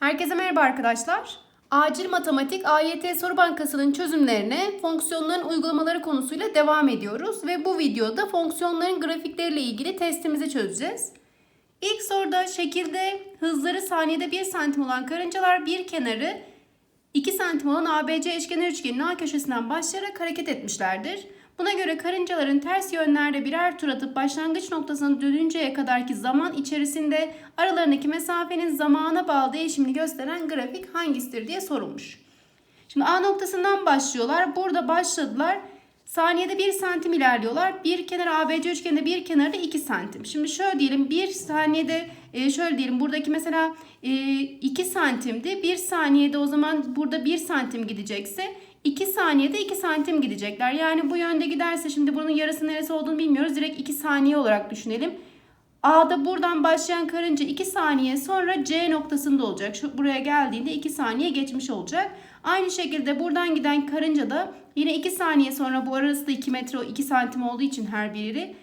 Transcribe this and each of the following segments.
Herkese merhaba arkadaşlar. Acil Matematik AYT Soru Bankası'nın çözümlerine fonksiyonların uygulamaları konusuyla devam ediyoruz ve bu videoda fonksiyonların grafikleriyle ilgili testimizi çözeceğiz. İlk soruda şekilde hızları saniyede 1 santim olan karıncalar bir kenarı 2 santim olan ABC eşkenar üçgenin A köşesinden başlayarak hareket etmişlerdir. Buna göre karıncaların ters yönlerde birer tur atıp başlangıç noktasına dönünceye kadarki zaman içerisinde aralarındaki mesafenin zamana bağlı değişimini gösteren grafik hangisidir diye sorulmuş. Şimdi A noktasından başlıyorlar. Burada başladılar. Saniyede 1 santim ilerliyorlar. Bir kenar ABC üçgeninde bir kenarı da 2 santim. Şimdi şöyle diyelim 1 saniyede e, şöyle diyelim buradaki mesela e, 2 santimdi. 1 saniyede o zaman burada 1 santim gidecekse 2 saniyede 2 santim gidecekler. Yani bu yönde giderse şimdi bunun yarısı neresi olduğunu bilmiyoruz. Direkt 2 saniye olarak düşünelim. A'da buradan başlayan karınca 2 saniye sonra C noktasında olacak. Şu buraya geldiğinde 2 saniye geçmiş olacak. Aynı şekilde buradan giden karınca da yine 2 saniye sonra bu arası da 2 metre 2 santim olduğu için her biri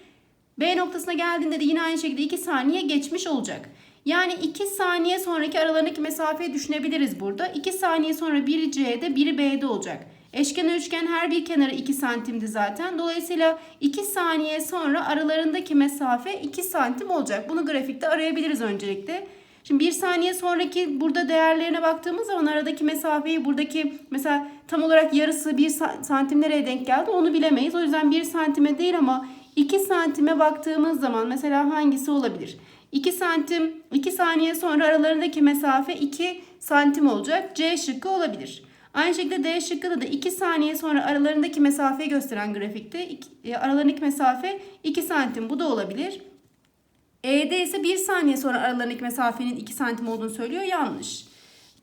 B noktasına geldiğinde de yine aynı şekilde 2 saniye geçmiş olacak. Yani 2 saniye sonraki aralarındaki mesafeyi düşünebiliriz burada. 2 saniye sonra biri C'de biri B'de olacak. Eşkenar üçgen her bir kenarı 2 santimdi zaten. Dolayısıyla 2 saniye sonra aralarındaki mesafe 2 santim olacak. Bunu grafikte arayabiliriz öncelikle. Şimdi 1 saniye sonraki burada değerlerine baktığımız zaman aradaki mesafeyi buradaki mesela tam olarak yarısı 1 santim nereye denk geldi onu bilemeyiz. O yüzden 1 santime değil ama 2 santime baktığımız zaman mesela hangisi olabilir? 2 santim 2 saniye sonra aralarındaki mesafe 2 santim olacak. C şıkkı olabilir. Aynı şekilde D şıkkında da 2 saniye sonra aralarındaki mesafeyi gösteren grafikte e, aralarındaki mesafe 2 santim. Bu da olabilir. E'de ise 1 saniye sonra aralarındaki mesafenin 2 santim olduğunu söylüyor. Yanlış.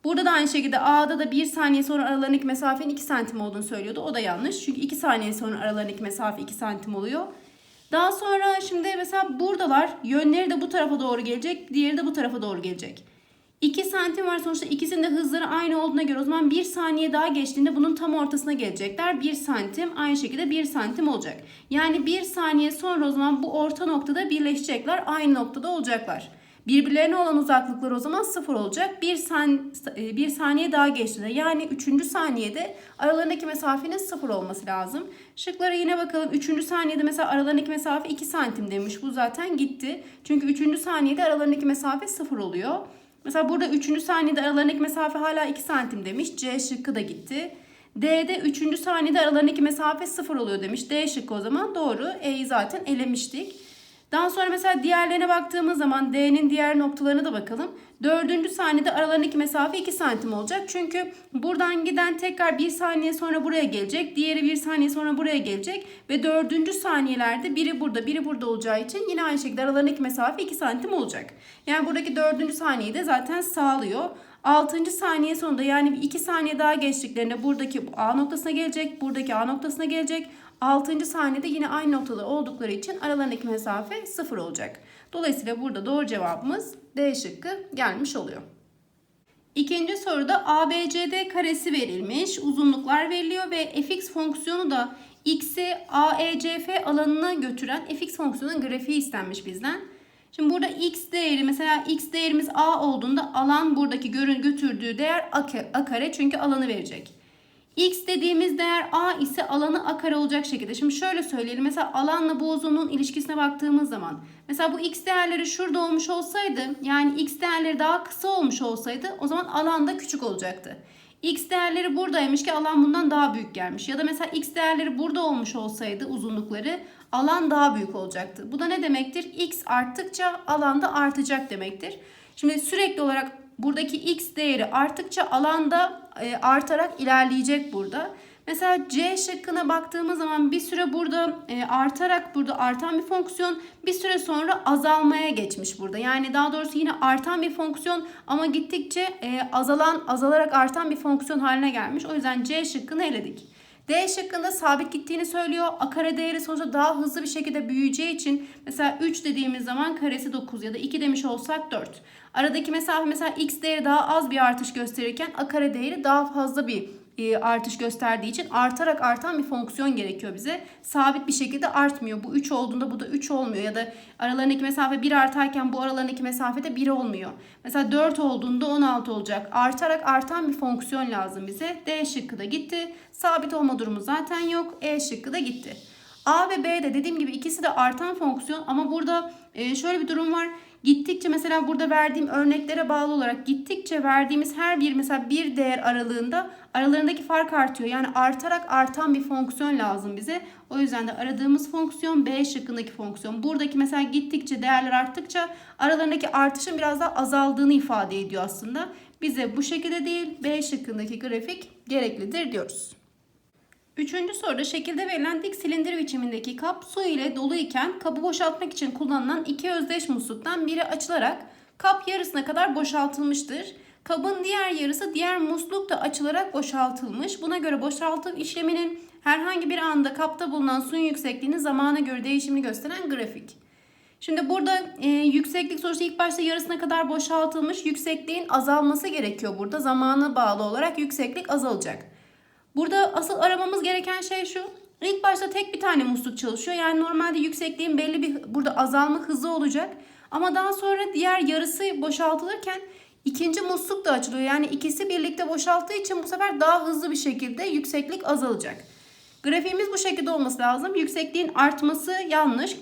Burada da aynı şekilde A'da da 1 saniye sonra aralarındaki mesafenin 2 santim olduğunu söylüyordu. O da yanlış. Çünkü 2 saniye sonra aralarındaki mesafe 2 santim oluyor. Daha sonra şimdi mesela buradalar yönleri de bu tarafa doğru gelecek. Diğeri de bu tarafa doğru gelecek. 2 santim var sonuçta ikisinin de hızları aynı olduğuna göre o zaman 1 saniye daha geçtiğinde bunun tam ortasına gelecekler. 1 santim aynı şekilde 1 santim olacak. Yani 1 saniye sonra o zaman bu orta noktada birleşecekler. Aynı noktada olacaklar. Birbirlerine olan uzaklıkları o zaman sıfır olacak. 1 san, bir saniye daha geçtiğinde yani 3. saniyede aralarındaki mesafenin sıfır olması lazım. Şıklara yine bakalım. 3. saniyede mesela aralarındaki mesafe 2 santim demiş. Bu zaten gitti. Çünkü 3. saniyede aralarındaki mesafe sıfır oluyor. Mesela burada 3. saniyede aralarındaki mesafe hala 2 santim demiş. C şıkkı da gitti. D'de 3. saniyede aralarındaki mesafe 0 oluyor demiş. D şıkkı o zaman doğru. E'yi zaten elemiştik. Daha sonra mesela diğerlerine baktığımız zaman D'nin diğer noktalarına da bakalım. 4. saniyede aralarındaki mesafe 2 santim olacak. Çünkü buradan giden tekrar 1 saniye sonra buraya gelecek. Diğeri 1 saniye sonra buraya gelecek. Ve 4. saniyelerde biri burada biri burada olacağı için yine aynı şekilde aralarındaki mesafe 2 santim olacak. Yani buradaki 4. saniyeyi de zaten sağlıyor. 6. saniye sonunda yani 2 saniye daha geçtiklerinde buradaki A noktasına gelecek. Buradaki A noktasına gelecek. 6. saniyede yine aynı noktada oldukları için aralarındaki mesafe 0 olacak. Dolayısıyla burada doğru cevabımız D şıkkı gelmiş oluyor. İkinci soruda ABCD karesi verilmiş. Uzunluklar veriliyor ve fx fonksiyonu da x'i AECF alanına götüren fx fonksiyonun grafiği istenmiş bizden. Şimdi burada x değeri mesela x değerimiz a olduğunda alan buradaki görün götürdüğü değer a kare çünkü alanı verecek. X dediğimiz değer A ise alanı A kare olacak şekilde. Şimdi şöyle söyleyelim. Mesela alanla bu uzunluğun ilişkisine baktığımız zaman. Mesela bu X değerleri şurada olmuş olsaydı yani X değerleri daha kısa olmuş olsaydı o zaman alan da küçük olacaktı. X değerleri buradaymış ki alan bundan daha büyük gelmiş. Ya da mesela X değerleri burada olmuş olsaydı uzunlukları alan daha büyük olacaktı. Bu da ne demektir? X arttıkça alan da artacak demektir. Şimdi sürekli olarak buradaki x değeri arttıkça alanda e, artarak ilerleyecek burada. Mesela C şıkkına baktığımız zaman bir süre burada e, artarak burada artan bir fonksiyon bir süre sonra azalmaya geçmiş burada. Yani daha doğrusu yine artan bir fonksiyon ama gittikçe e, azalan azalarak artan bir fonksiyon haline gelmiş. O yüzden C şıkkını eledik. D şıkkında sabit gittiğini söylüyor. A kare değeri sonuçta daha hızlı bir şekilde büyüyeceği için mesela 3 dediğimiz zaman karesi 9 ya da 2 demiş olsak 4. Aradaki mesafe mesela x değeri daha az bir artış gösterirken a kare değeri daha fazla bir artış gösterdiği için artarak artan bir fonksiyon gerekiyor bize. Sabit bir şekilde artmıyor. Bu 3 olduğunda bu da 3 olmuyor ya da aralarındaki mesafe 1 artarken bu aralarındaki mesafede 1 olmuyor. Mesela 4 olduğunda 16 olacak. Artarak artan bir fonksiyon lazım bize. D şıkkı da gitti. Sabit olma durumu zaten yok. E şıkkı da gitti. A ve B de dediğim gibi ikisi de artan fonksiyon ama burada e, şöyle bir durum var. Gittikçe mesela burada verdiğim örneklere bağlı olarak gittikçe verdiğimiz her bir mesela bir değer aralığında aralarındaki fark artıyor. Yani artarak artan bir fonksiyon lazım bize. O yüzden de aradığımız fonksiyon B şıkkındaki fonksiyon. Buradaki mesela gittikçe değerler arttıkça aralarındaki artışın biraz daha azaldığını ifade ediyor aslında. Bize bu şekilde değil B şıkkındaki grafik gereklidir diyoruz. Üçüncü soruda şekilde verilen dik silindir biçimindeki kap su ile dolu iken kabı boşaltmak için kullanılan iki özdeş musluktan biri açılarak kap yarısına kadar boşaltılmıştır. Kabın diğer yarısı diğer musluk da açılarak boşaltılmış. Buna göre boşaltım işleminin herhangi bir anda kapta bulunan suyun yüksekliğini zamana göre değişimini gösteren grafik. Şimdi burada e, yükseklik sonuçta ilk başta yarısına kadar boşaltılmış. Yüksekliğin azalması gerekiyor burada. Zamana bağlı olarak yükseklik azalacak. Burada asıl aramamız gereken şey şu. İlk başta tek bir tane musluk çalışıyor. Yani normalde yüksekliğin belli bir burada azalma hızı olacak. Ama daha sonra diğer yarısı boşaltılırken ikinci musluk da açılıyor. Yani ikisi birlikte boşalttığı için bu sefer daha hızlı bir şekilde yükseklik azalacak. Grafiğimiz bu şekilde olması lazım. Yüksekliğin artması yanlış.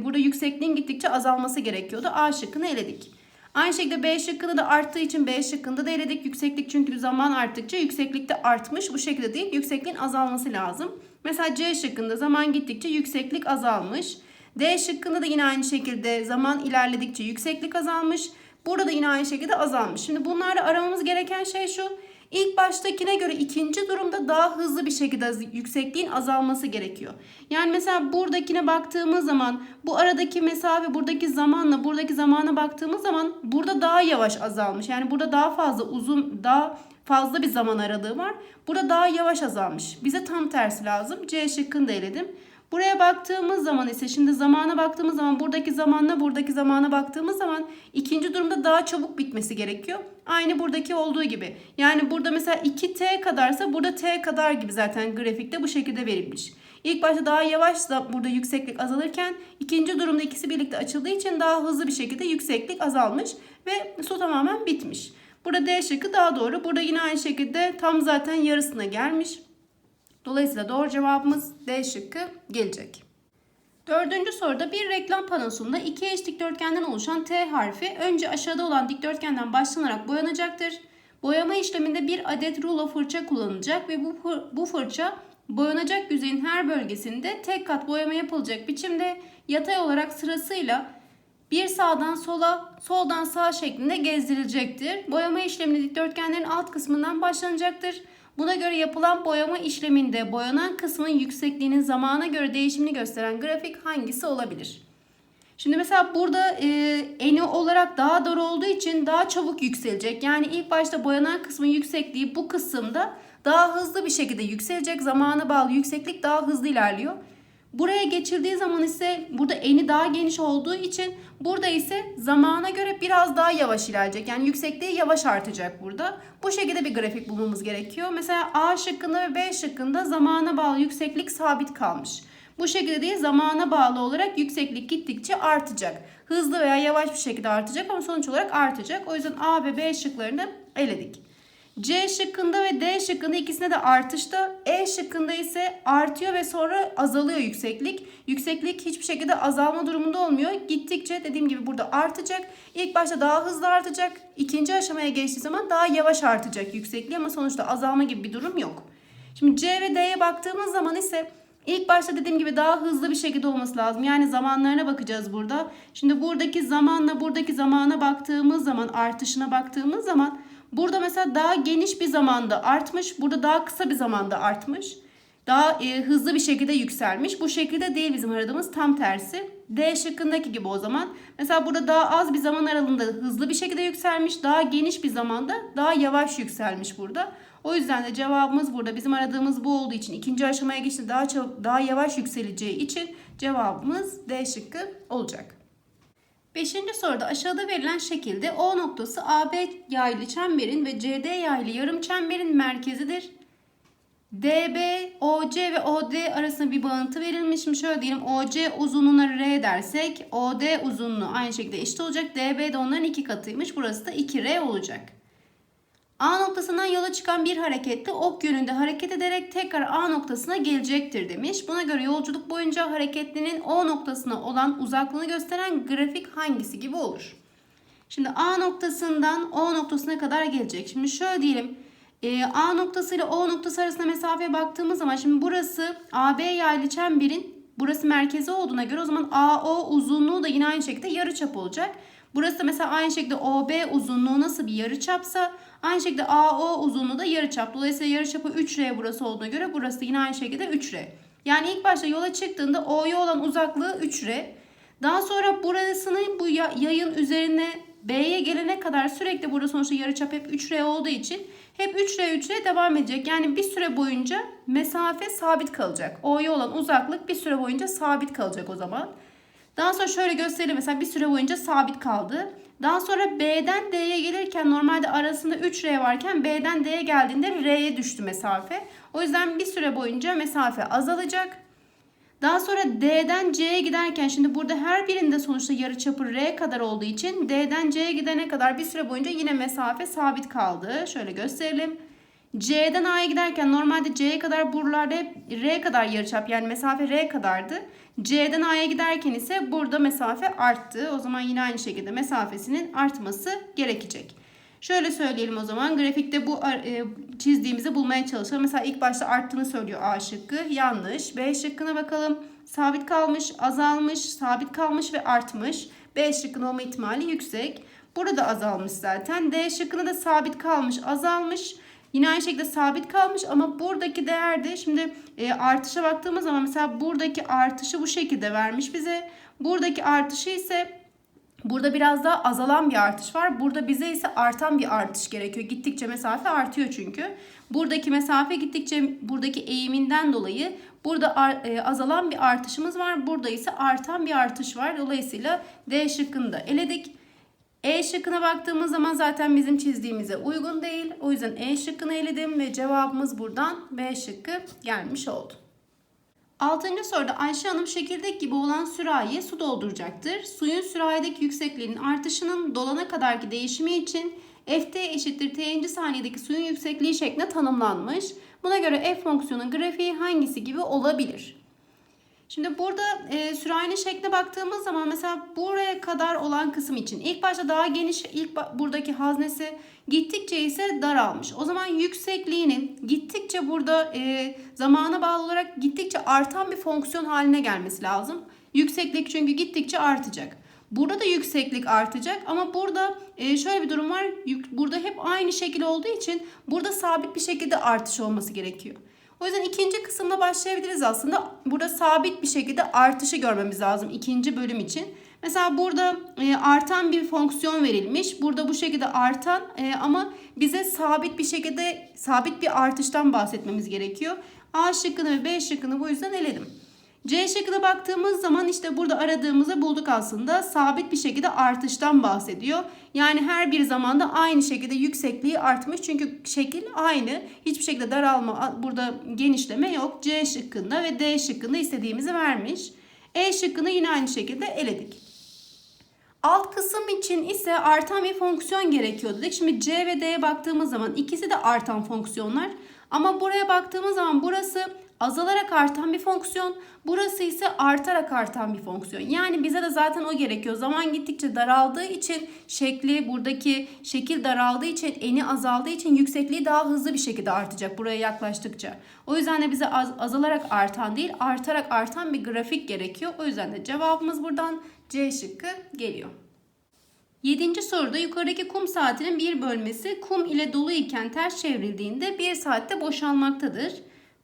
Burada yüksekliğin gittikçe azalması gerekiyordu. A şıkkını eledik. Aynı şekilde B şıkkında da arttığı için B şıkkında da eledik. Yükseklik çünkü zaman arttıkça yükseklik de artmış. Bu şekilde değil. Yüksekliğin azalması lazım. Mesela C şıkkında zaman gittikçe yükseklik azalmış. D şıkkında da yine aynı şekilde zaman ilerledikçe yükseklik azalmış. Burada da yine aynı şekilde azalmış. Şimdi bunlarla aramamız gereken şey şu. İlk baştakine göre ikinci durumda daha hızlı bir şekilde yüksekliğin azalması gerekiyor. Yani mesela buradakine baktığımız zaman bu aradaki mesafe buradaki zamanla buradaki zamana baktığımız zaman burada daha yavaş azalmış. Yani burada daha fazla uzun daha fazla bir zaman aralığı var. Burada daha yavaş azalmış. Bize tam tersi lazım. C şıkkını da eledim. Buraya baktığımız zaman ise şimdi zamana baktığımız zaman buradaki zamanla buradaki zamana baktığımız zaman ikinci durumda daha çabuk bitmesi gerekiyor. Aynı buradaki olduğu gibi. Yani burada mesela 2t kadarsa burada t kadar gibi zaten grafikte bu şekilde verilmiş. İlk başta daha yavaş da burada yükseklik azalırken ikinci durumda ikisi birlikte açıldığı için daha hızlı bir şekilde yükseklik azalmış ve su tamamen bitmiş. Burada D şıkkı daha doğru. Burada yine aynı şekilde tam zaten yarısına gelmiş. Dolayısıyla doğru cevabımız D şıkkı gelecek. Dördüncü soruda bir reklam panosunda iki eş dikdörtgenden oluşan T harfi önce aşağıda olan dikdörtgenden başlanarak boyanacaktır. Boyama işleminde bir adet rulo fırça kullanılacak ve bu, bu fırça boyanacak yüzeyin her bölgesinde tek kat boyama yapılacak biçimde yatay olarak sırasıyla bir sağdan sola, soldan sağa şeklinde gezdirilecektir. Boyama işleminde dikdörtgenlerin alt kısmından başlanacaktır. Buna göre yapılan boyama işleminde boyanan kısmın yüksekliğinin zamana göre değişimini gösteren grafik hangisi olabilir? Şimdi mesela burada e, eni olarak daha dar olduğu için daha çabuk yükselecek. Yani ilk başta boyanan kısmın yüksekliği bu kısımda daha hızlı bir şekilde yükselecek. Zamana bağlı yükseklik daha hızlı ilerliyor. Buraya geçildiği zaman ise burada eni daha geniş olduğu için burada ise zamana göre biraz daha yavaş ilerleyecek. Yani yüksekliği yavaş artacak burada. Bu şekilde bir grafik bulmamız gerekiyor. Mesela A şıkkında ve B şıkkında zamana bağlı yükseklik sabit kalmış. Bu şekilde değil zamana bağlı olarak yükseklik gittikçe artacak. Hızlı veya yavaş bir şekilde artacak ama sonuç olarak artacak. O yüzden A ve B şıklarını eledik. C şıkkında ve D şıkkında ikisine de artışta. E şıkkında ise artıyor ve sonra azalıyor yükseklik. Yükseklik hiçbir şekilde azalma durumunda olmuyor. Gittikçe dediğim gibi burada artacak. İlk başta daha hızlı artacak. İkinci aşamaya geçtiği zaman daha yavaş artacak yüksekliği ama sonuçta azalma gibi bir durum yok. Şimdi C ve D'ye baktığımız zaman ise ilk başta dediğim gibi daha hızlı bir şekilde olması lazım. Yani zamanlarına bakacağız burada. Şimdi buradaki zamanla buradaki zamana baktığımız zaman artışına baktığımız zaman Burada mesela daha geniş bir zamanda artmış. Burada daha kısa bir zamanda artmış. Daha e, hızlı bir şekilde yükselmiş. Bu şekilde değil bizim aradığımız tam tersi. D şıkkındaki gibi o zaman. Mesela burada daha az bir zaman aralığında hızlı bir şekilde yükselmiş. Daha geniş bir zamanda daha yavaş yükselmiş burada. O yüzden de cevabımız burada bizim aradığımız bu olduğu için ikinci aşamaya geçti daha daha yavaş yükseleceği için cevabımız D şıkkı olacak. Beşinci soruda aşağıda verilen şekilde O noktası AB yaylı çemberin ve CD yaylı yarım çemberin merkezidir. DB, OC ve OD arasında bir bağıntı verilmiş. Şöyle diyelim OC uzunluğuna R dersek OD uzunluğu aynı şekilde eşit olacak. DB de onların iki katıymış. Burası da 2R olacak. A noktasından yola çıkan bir hareketli ok yönünde hareket ederek tekrar A noktasına gelecektir demiş. Buna göre yolculuk boyunca hareketlinin O noktasına olan uzaklığını gösteren grafik hangisi gibi olur? Şimdi A noktasından O noktasına kadar gelecek. Şimdi şöyle diyelim. e, A noktası ile O noktası arasında mesafeye baktığımız zaman şimdi burası AB yaylı çemberin burası merkezi olduğuna göre o zaman AO uzunluğu da yine aynı şekilde yarıçap olacak. Burası da mesela aynı şekilde OB uzunluğu nasıl bir yarıçapsa aynı şekilde AO uzunluğu da yarıçap. Dolayısıyla yarıçapı 3R burası olduğuna göre burası yine aynı şekilde 3R. Yani ilk başta yola çıktığında O'ya olan uzaklığı 3R. Daha sonra burasını bu ya- yayın üzerine B'ye gelene kadar sürekli burada sonuçta yarıçap hep 3R olduğu için hep 3R 3R devam edecek. Yani bir süre boyunca mesafe sabit kalacak. O'ya olan uzaklık bir süre boyunca sabit kalacak o zaman. Daha sonra şöyle gösterelim. Mesela bir süre boyunca sabit kaldı. Daha sonra B'den D'ye gelirken normalde arasında 3R varken B'den D'ye geldiğinde R'ye düştü mesafe. O yüzden bir süre boyunca mesafe azalacak. Daha sonra D'den C'ye giderken şimdi burada her birinde sonuçta yarıçapı R kadar olduğu için D'den C'ye gidene kadar bir süre boyunca yine mesafe sabit kaldı. Şöyle gösterelim. C'den A'ya giderken normalde C'ye kadar buralarda hep R kadar yarıçap yani mesafe R kadardı. C'den A'ya giderken ise burada mesafe arttı. O zaman yine aynı şekilde mesafesinin artması gerekecek. Şöyle söyleyelim o zaman. Grafikte bu e, çizdiğimizi bulmaya çalışalım. Mesela ilk başta arttığını söylüyor A şıkkı. Yanlış. B şıkkına bakalım. Sabit kalmış, azalmış, sabit kalmış ve artmış. B şıkkının olma ihtimali yüksek. Burada azalmış zaten. D şıkkında da sabit kalmış, azalmış. Yine aynı şekilde sabit kalmış ama buradaki değerde şimdi e, artışa baktığımız zaman mesela buradaki artışı bu şekilde vermiş bize. Buradaki artışı ise Burada biraz daha azalan bir artış var. Burada bize ise artan bir artış gerekiyor. Gittikçe mesafe artıyor çünkü. Buradaki mesafe gittikçe buradaki eğiminden dolayı burada e, azalan bir artışımız var. Burada ise artan bir artış var. Dolayısıyla D şıkkını da eledik. E şıkkına baktığımız zaman zaten bizim çizdiğimize uygun değil. O yüzden E şıkkını eledim ve cevabımız buradan B şıkkı gelmiş oldu. Altıncı soruda Ayşe Hanım şekirdek gibi olan sürahiye su dolduracaktır. Suyun sürahideki yüksekliğinin artışının dolana kadarki değişimi için Ft eşittir T'inci saniyedeki suyun yüksekliği şeklinde tanımlanmış. Buna göre f fonksiyonun grafiği hangisi gibi olabilir? Şimdi burada e, sürahinin şekline baktığımız zaman mesela buraya kadar olan kısım için ilk başta daha geniş ilk buradaki haznesi gittikçe ise daralmış. O zaman yüksekliğinin gittikçe burada e, zamana bağlı olarak gittikçe artan bir fonksiyon haline gelmesi lazım. Yükseklik çünkü gittikçe artacak. Burada da yükseklik artacak ama burada e, şöyle bir durum var. Burada hep aynı şekil olduğu için burada sabit bir şekilde artış olması gerekiyor. O yüzden ikinci kısımda başlayabiliriz aslında. Burada sabit bir şekilde artışı görmemiz lazım ikinci bölüm için. Mesela burada e, artan bir fonksiyon verilmiş. Burada bu şekilde artan e, ama bize sabit bir şekilde sabit bir artıştan bahsetmemiz gerekiyor. A şıkkını ve B şıkkını bu yüzden eledim. C şıkkına baktığımız zaman işte burada aradığımızı bulduk aslında. Sabit bir şekilde artıştan bahsediyor. Yani her bir zamanda aynı şekilde yüksekliği artmış. Çünkü şekil aynı. Hiçbir şekilde daralma, burada genişleme yok. C şıkkında ve D şıkkında istediğimizi vermiş. E şıkkını yine aynı şekilde eledik. Alt kısım için ise artan bir fonksiyon gerekiyor dedik. Şimdi C ve D'ye baktığımız zaman ikisi de artan fonksiyonlar. Ama buraya baktığımız zaman burası azalarak artan bir fonksiyon. Burası ise artarak artan bir fonksiyon. Yani bize de zaten o gerekiyor. Zaman gittikçe daraldığı için şekli buradaki şekil daraldığı için eni azaldığı için yüksekliği daha hızlı bir şekilde artacak buraya yaklaştıkça. O yüzden de bize az, azalarak artan değil artarak artan bir grafik gerekiyor. O yüzden de cevabımız buradan C şıkkı geliyor. Yedinci soruda yukarıdaki kum saatinin bir bölmesi kum ile dolu iken ters çevrildiğinde bir saatte boşalmaktadır.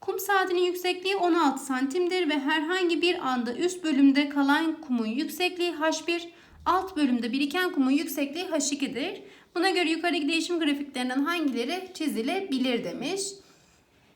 Kum saatinin yüksekliği 16 santimdir ve herhangi bir anda üst bölümde kalan kumun yüksekliği H1, alt bölümde biriken kumun yüksekliği H2'dir. Buna göre yukarıdaki değişim grafiklerinden hangileri çizilebilir demiş.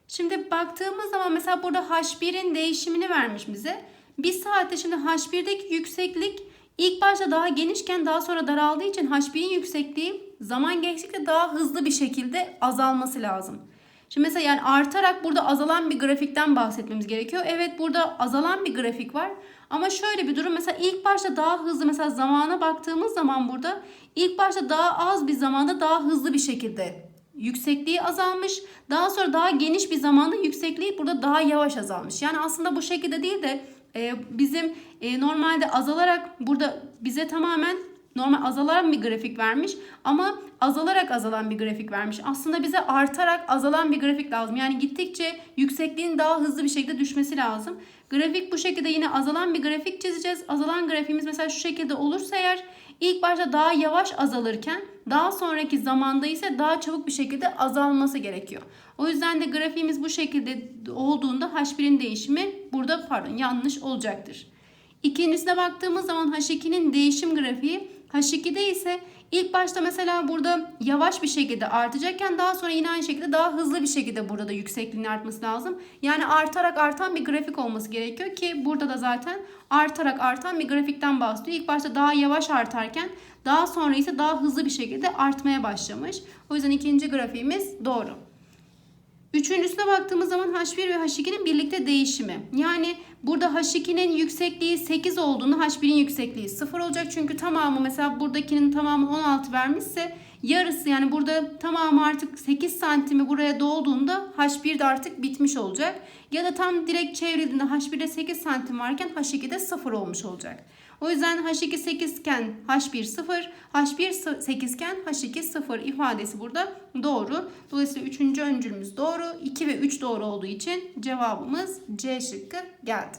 Şimdi baktığımız zaman mesela burada H1'in değişimini vermiş bize. Bir saatte şimdi H1'deki yükseklik ilk başta daha genişken daha sonra daraldığı için H1'in yüksekliği zaman geçtikçe daha hızlı bir şekilde azalması lazım. Şimdi mesela yani artarak burada azalan bir grafikten bahsetmemiz gerekiyor. Evet burada azalan bir grafik var. Ama şöyle bir durum mesela ilk başta daha hızlı mesela zamana baktığımız zaman burada ilk başta daha az bir zamanda daha hızlı bir şekilde yüksekliği azalmış. Daha sonra daha geniş bir zamanda yüksekliği burada daha yavaş azalmış. Yani aslında bu şekilde değil de e, bizim e, normalde azalarak burada bize tamamen normal azalan bir grafik vermiş ama azalarak azalan bir grafik vermiş. Aslında bize artarak azalan bir grafik lazım. Yani gittikçe yüksekliğin daha hızlı bir şekilde düşmesi lazım. Grafik bu şekilde yine azalan bir grafik çizeceğiz. Azalan grafiğimiz mesela şu şekilde olursa eğer ilk başta daha yavaş azalırken daha sonraki zamanda ise daha çabuk bir şekilde azalması gerekiyor. O yüzden de grafiğimiz bu şekilde olduğunda H1'in değişimi burada pardon yanlış olacaktır. İkincisine baktığımız zaman H2'nin değişim grafiği H2'de ise ilk başta mesela burada yavaş bir şekilde artacakken daha sonra yine aynı şekilde daha hızlı bir şekilde burada da yüksekliğin artması lazım. Yani artarak artan bir grafik olması gerekiyor ki burada da zaten artarak artan bir grafikten bahsediyor. İlk başta daha yavaş artarken daha sonra ise daha hızlı bir şekilde artmaya başlamış. O yüzden ikinci grafiğimiz doğru. Üçüncüsüne baktığımız zaman H1 ve H2'nin birlikte değişimi. Yani burada H2'nin yüksekliği 8 olduğunda H1'in yüksekliği 0 olacak. Çünkü tamamı mesela buradakinin tamamı 16 vermişse yarısı yani burada tamamı artık 8 santimi buraya dolduğunda H1 de artık bitmiş olacak. Ya da tam direkt çevrildiğinde H1'de 8 santim varken H2'de 0 olmuş olacak. O yüzden H2 8 iken H1 0, H1 8 iken H2 0 ifadesi burada doğru. Dolayısıyla 3. öncülümüz doğru. 2 ve 3 doğru olduğu için cevabımız C şıkkı geldi.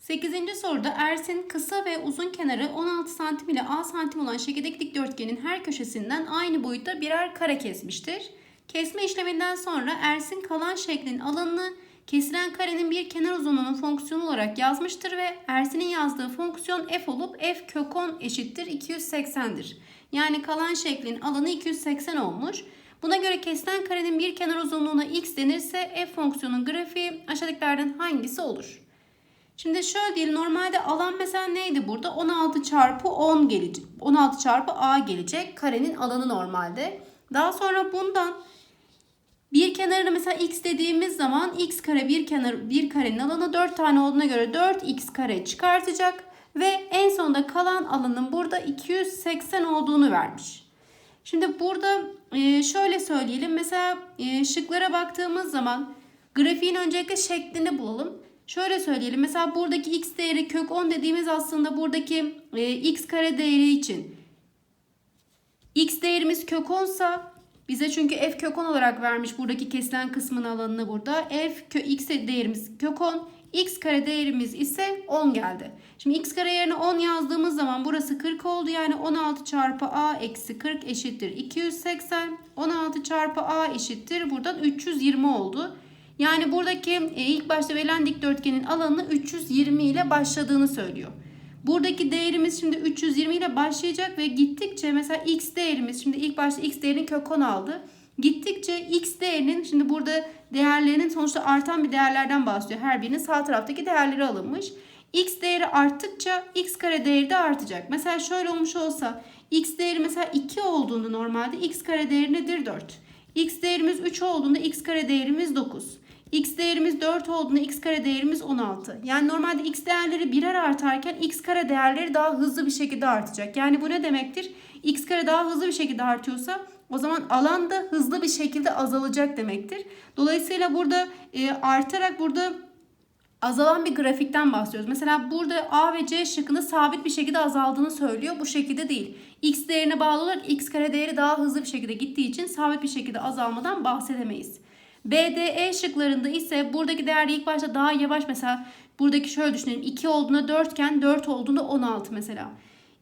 8. soruda Ersin kısa ve uzun kenarı 16 santim ile A santim olan şekildeki dikdörtgenin her köşesinden aynı boyutta birer kare kesmiştir. Kesme işleminden sonra Ersin kalan şeklin alanını kesilen karenin bir kenar uzunluğunun fonksiyonu olarak yazmıştır ve Ersin'in yazdığı fonksiyon f olup f kök 10 eşittir 280'dir. Yani kalan şeklin alanı 280 olmuş. Buna göre kesilen karenin bir kenar uzunluğuna x denirse f fonksiyonun grafiği aşağıdakilerden hangisi olur? Şimdi şöyle diyelim normalde alan mesela neydi burada? 16 çarpı 10 gelecek. 16 çarpı a gelecek. Karenin alanı normalde. Daha sonra bundan bir kenarını mesela x dediğimiz zaman x kare bir kenar bir karenin alanı 4 tane olduğuna göre 4x kare çıkartacak ve en sonunda kalan alanın burada 280 olduğunu vermiş. Şimdi burada e, şöyle söyleyelim. Mesela e, şıklara baktığımız zaman grafiğin öncelikle şeklini bulalım. Şöyle söyleyelim. Mesela buradaki x değeri kök 10 dediğimiz aslında buradaki e, x kare değeri için x değerimiz kök 10 sa bize çünkü f kök 10 olarak vermiş buradaki kesilen kısmın alanını burada. f kö, x değerimiz kök 10. x kare değerimiz ise 10 geldi. Şimdi x kare yerine 10 yazdığımız zaman burası 40 oldu. Yani 16 çarpı a eksi 40 eşittir 280. 16 çarpı a eşittir buradan 320 oldu. Yani buradaki e, ilk başta verilen dikdörtgenin alanını 320 ile başladığını söylüyor. Buradaki değerimiz şimdi 320 ile başlayacak ve gittikçe mesela x değerimiz şimdi ilk başta x değerini kök 10 aldı. Gittikçe x değerinin şimdi burada değerlerinin sonuçta artan bir değerlerden bahsediyor. Her birinin sağ taraftaki değerleri alınmış. x değeri arttıkça x kare değeri de artacak. Mesela şöyle olmuş olsa x değeri mesela 2 olduğunda normalde x kare değeri nedir 4. x değerimiz 3 olduğunda x kare değerimiz 9 x değerimiz 4 olduğunda x kare değerimiz 16. Yani normalde x değerleri birer artarken x kare değerleri daha hızlı bir şekilde artacak. Yani bu ne demektir? x kare daha hızlı bir şekilde artıyorsa o zaman alan da hızlı bir şekilde azalacak demektir. Dolayısıyla burada e, artarak burada azalan bir grafikten bahsediyoruz. Mesela burada A ve C şıkkında sabit bir şekilde azaldığını söylüyor. Bu şekilde değil. X değerine bağlı olarak X kare değeri daha hızlı bir şekilde gittiği için sabit bir şekilde azalmadan bahsedemeyiz. B, D, E şıklarında ise buradaki değer ilk başta daha yavaş mesela buradaki şöyle düşünelim 2 olduğunda 4 iken 4 olduğunda 16 mesela.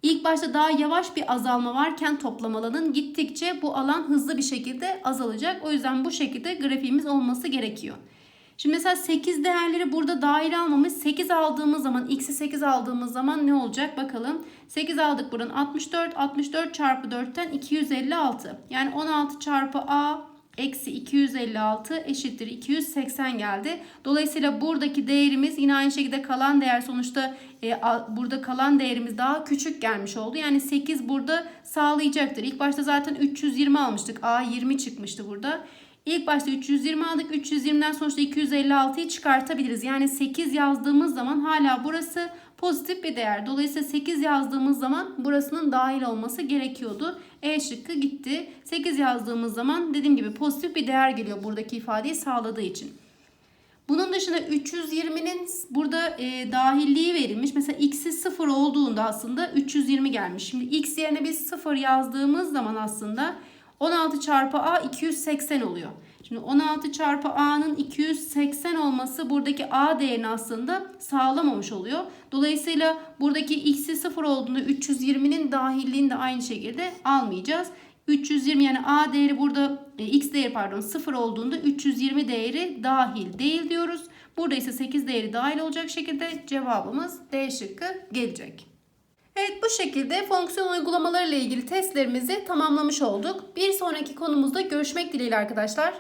İlk başta daha yavaş bir azalma varken toplam alanın gittikçe bu alan hızlı bir şekilde azalacak. O yüzden bu şekilde grafiğimiz olması gerekiyor. Şimdi mesela 8 değerleri burada dahil almamış. 8 aldığımız zaman x'i 8 aldığımız zaman ne olacak bakalım. 8 aldık buradan 64. 64 çarpı 4'ten 256. Yani 16 çarpı a eksi 256 eşittir 280 geldi. Dolayısıyla buradaki değerimiz yine aynı şekilde kalan değer sonuçta e, a, burada kalan değerimiz daha küçük gelmiş oldu. Yani 8 burada sağlayacaktır. İlk başta zaten 320 almıştık. A 20 çıkmıştı burada. İlk başta 320 aldık. 320'den sonuçta 256'yı çıkartabiliriz. Yani 8 yazdığımız zaman hala burası pozitif bir değer. Dolayısıyla 8 yazdığımız zaman burasının dahil olması gerekiyordu. E şıkkı gitti. 8 yazdığımız zaman dediğim gibi pozitif bir değer geliyor buradaki ifadeyi sağladığı için. Bunun dışında 320'nin burada e, dahilliği verilmiş. Mesela x'i 0 olduğunda aslında 320 gelmiş. Şimdi x yerine biz 0 yazdığımız zaman aslında 16 çarpı a 280 oluyor. Şimdi 16 çarpı a'nın 280 olması buradaki a değerini aslında sağlamamış oluyor. Dolayısıyla buradaki x'i 0 olduğunda 320'nin dahilliğini de aynı şekilde almayacağız. 320 yani a değeri burada e, x değeri pardon 0 olduğunda 320 değeri dahil değil diyoruz. Burada ise 8 değeri dahil olacak şekilde cevabımız D şıkkı gelecek. Evet bu şekilde fonksiyon uygulamaları ile ilgili testlerimizi tamamlamış olduk. Bir sonraki konumuzda görüşmek dileğiyle arkadaşlar.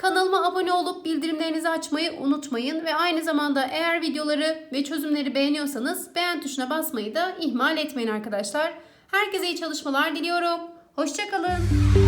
Kanalıma abone olup bildirimlerinizi açmayı unutmayın ve aynı zamanda eğer videoları ve çözümleri beğeniyorsanız beğen tuşuna basmayı da ihmal etmeyin arkadaşlar. Herkese iyi çalışmalar diliyorum. Hoşçakalın.